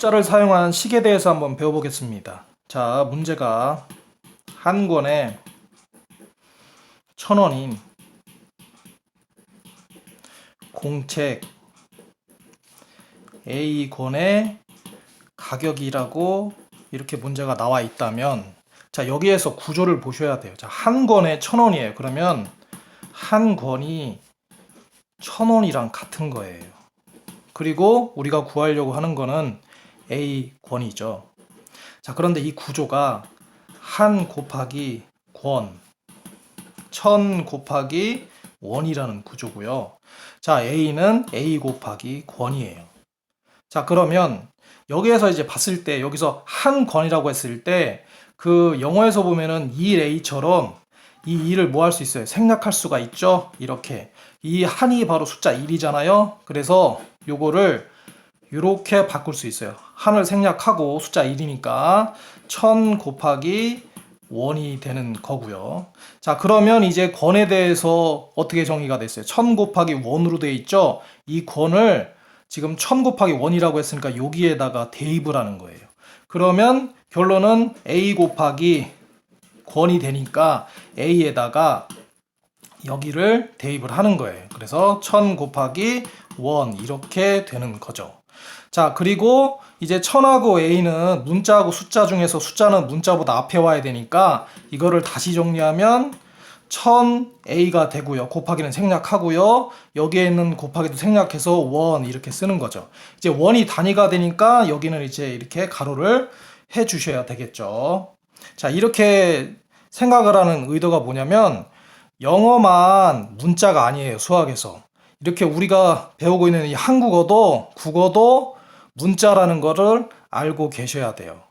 문자를 사용한 식에 대해서 한번 배워보겠습니다. 자, 문제가 한 권에 천 원인 공책 A 권의 가격이라고 이렇게 문제가 나와 있다면 자, 여기에서 구조를 보셔야 돼요. 자, 한 권에 천 원이에요. 그러면 한 권이 천 원이랑 같은 거예요. 그리고 우리가 구하려고 하는 거는 A 권이죠. 자, 그런데 이 구조가 한 곱하기 권, 천 곱하기 원이라는 구조고요. 자, A는 A 곱하기 권이에요. 자, 그러면 여기에서 이제 봤을 때 여기서 한 권이라고 했을 때 그 영어에서 보면은 2A처럼 이 2를 뭐 할 수 있어요? 생략할 수가 있죠? 이렇게. 이 한이 바로 숫자 1이잖아요. 그래서 요거를 이렇게 바꿀 수 있어요. 한을 생략하고 숫자 1이니까 1000 곱하기 원이 되는 거고요. 자, 그러면 이제 권에 대해서 어떻게 정의가 됐어요? 1000 곱하기 원으로 돼 있죠? 이 권을 지금 1000 곱하기 원이라고 했으니까 여기에다가 대입을 하는 거예요. 그러면 결론은 a 곱하기 권이 되니까 a에다가 여기를 대입을 하는 거예요. 그래서 1000 곱하기 원 이렇게 되는 거죠. 자, 그리고 이제 1000하고 a는 문자하고 숫자 중에서 숫자는 문자보다 앞에 와야 되니까 이거를 다시 정리하면 1000a가 되고요. 곱하기는 생략하고요. 여기에 있는 곱하기도 생략해서 원 이렇게 쓰는 거죠. 이제 원이 단위가 되니까 여기는 이제 이렇게 가로를 해 주셔야 되겠죠. 자, 이렇게 생각을 하는 의도가 뭐냐면 영어만 문자가 아니에요. 수학에서. 이렇게 우리가 배우고 있는 이 한국어도 국어도 문자라는 거를 알고 계셔야 돼요.